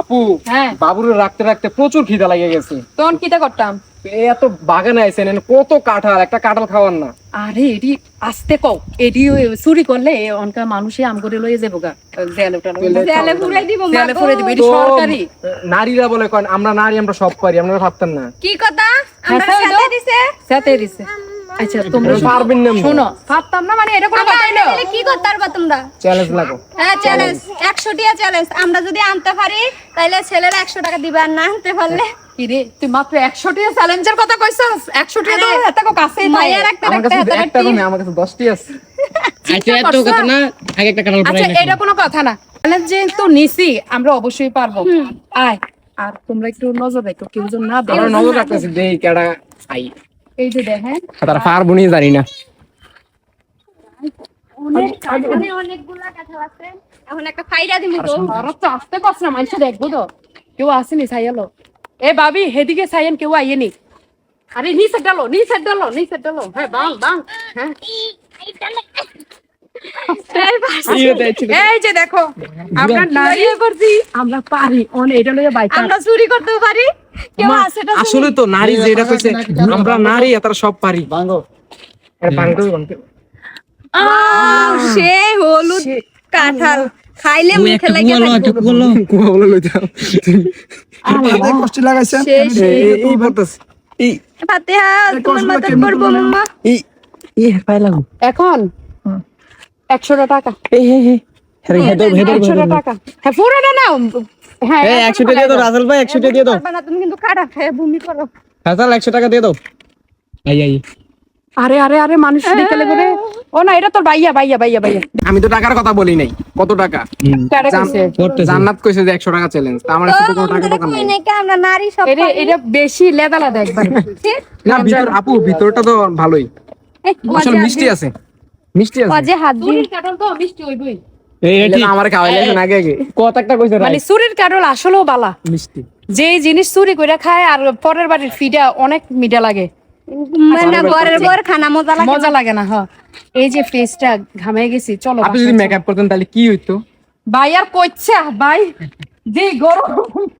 আপু হ্যাঁ। বাবুরে রাখতে রাখতে প্রচুর খিদা লাগে গেছে। তখন কিটা করতাম। এত বাগানে আইছেন কত কাঁঠাল একটা কাঁঠাল খাওয়ার না। আরে এডি আসতে কও এডি চুরি করলে অনকা মানুষে আম করে লয়ে যাব গা। উঠানো। দেয়ালে ফুরাই দিব গো। ফুরে দিবে এডি সরকারি। নারীরা বলে কন আমরা নারী আমরা সব পারি আমরা ভাবতাম না। কি কথা? আমরা হ্যাঁ, সাথে দিছে? সাথে দিছে। আচ্ছা তোমরা পারবেন না শোনো ভাবতাম না মানে এটা কোনো না। কি করতে পারবা তোমরা? চ্যালেঞ্জ লাগো। হ্যাঁ চ্যালেঞ্জ একশো টিয়া চ্যালেঞ্জ আমরা যদি আনতে পারি তাহলে ছেলেরা একশো টাকা দিবে আর না আনতে পারলে। কি রে তুই মাত্র একশো টিয়া চ্যালেঞ্জের কথা কইছস? একশো টিয়া তো এত কাছেই থাকে। রাখতে একটা আমার কাছে দশটি আছে। আচ্ছা এত কথা না আগে একটা কাঁঠাল আচ্ছা এটা কোনো কথা না। চ্যালেঞ্জ যেহেতু নিছি আমরা অবশ্যই পারব। আয় আর তোমরা একটু নজর রাখো কেউ যেন না নজর রাখতেছি দেই কেডা আই। এই যে দেখেন তারা পারব নি জানি না। অনেক অনেকগুলা কাঁঠাল আছে। এখন একটা ফাইরা দিমু তো। আর তো আসতে পারছ না মানুষ দেখব তো। কেউ আসেনি সাইয়ালো এ ভাবি হেদিকে সাইয়েন কেউ আইয়েনি। আরে নিচে ডালো নিচে ডালো নিচে ডালো। হ্যাঁ বাং বাং হ্যাঁ। এই যে দেখো আমরা নারী করছি। আমরা পারি অনেক এটা লইয়া বাইক আমরা চুরি করতেও পারি। আসলে তো নারী যেটা কইছে আমরা নারী তারা সব পারি। সে হলুদ কাঁঠাল খাইলে মুখে লাগে। কষ্ট এই- এই বলতেছে। এই। ফাতেহা তোমার মাথা পড়ব মাম্মা এই এই পাইলাম এখন? একশোটা টাকা। এই। একশোটা টাকা। হ্যাঁ পুরোটা নাও হ্যাঁ এই 100 টাকা দিয়ে দাও রাসেল ভাই 100 টাকা দিয়ে দাও। তুমি কিন্তু কাটা খায় বমি করো। রাসেল 100 টাকা দিয়ে দাও। আই আই আরে আরে আরে মানুষ দেখলে করে। ও না এটা তোর ভাইয়া ভাইয়া ভাইয়া ভাইয়া। আমি তো টাকার কথা বলি নাই। কত টাকা? কইছে? জান্নাত কইছে যে একশো টাকা চ্যালেঞ্জ আমার টাকা নাই আমরা নারী সব এটা এটা বেশি লেদা লেদা একবার না ভিতর আপু ভিতরটা তো ভালোই। আসলে মিষ্টি আছে। মিষ্টি আছে। হাত দি চুরির কাটল তো মিষ্টি হইবই। আমার খাওয়াইলেন আগে আগে। কত একটা কইছে মানে চুরির কাটল আসলেও বালা। মিষ্টি। যে জিনিস চুরি করে খায় আর পরের বাড়ির ফিডা অনেক মিঠা লাগে। মানে ঘরের খানা মজা লাগে মজা লাগে না হ। এই যে ফেসটা ঘামে গেছি চলো আপনি যদি মেকআপ করতেন তাহলে কি হইতো? ভাই আর কইছে ভাই যে গরম